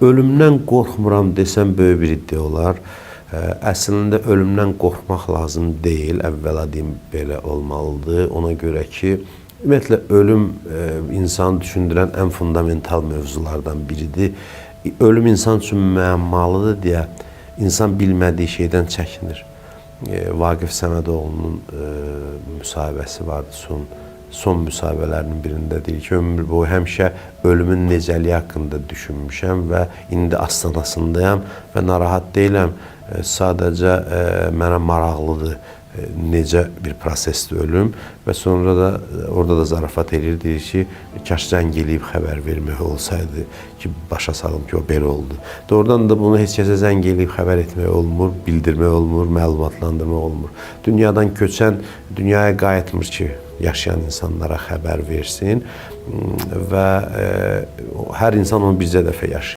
ölümdən qorxmuram desəm böyük bir iddia olar. Əslində ölümdən qorxmaq lazım deyil. Əvvəla deyim belə olmalıdır. Ona görə ki, ümumiyyətlə ölüm insanı düşündürən ən fundamental mövzulardan biridir. Ölüm insan üçün müəmmalıdır deyə insan bilmədiyi şeydən çəkinir. Vaqif Səmədoğlu'nun müsahibəsi vardı son son müsahibələrinin birində deyir ki, ömür boyu həmişə ölümün necəliyi haqqında düşünmüşəm və indi astanasındayam və narahat deyiləm. E, Sadəcə e, mənə maraqlıdır e, necə bir prosesdir ölüm və sonra da e, orada da zarafat eləyir, deyir ki, kaş zəng eləyib xəbər vermək olsaydı ki, başa salım ki, o belə oldu. Doğrudan da bunu heç kəsə zəng eləyib xəbər etmək olmur, bildirmək olmur, məlumatlandırmaq olmur. Dünyadan köçən dünyaya qayıtmır ki, yaşayan insanlara xəbər versin və e, hər insan onu bizə dəfə yaşayır.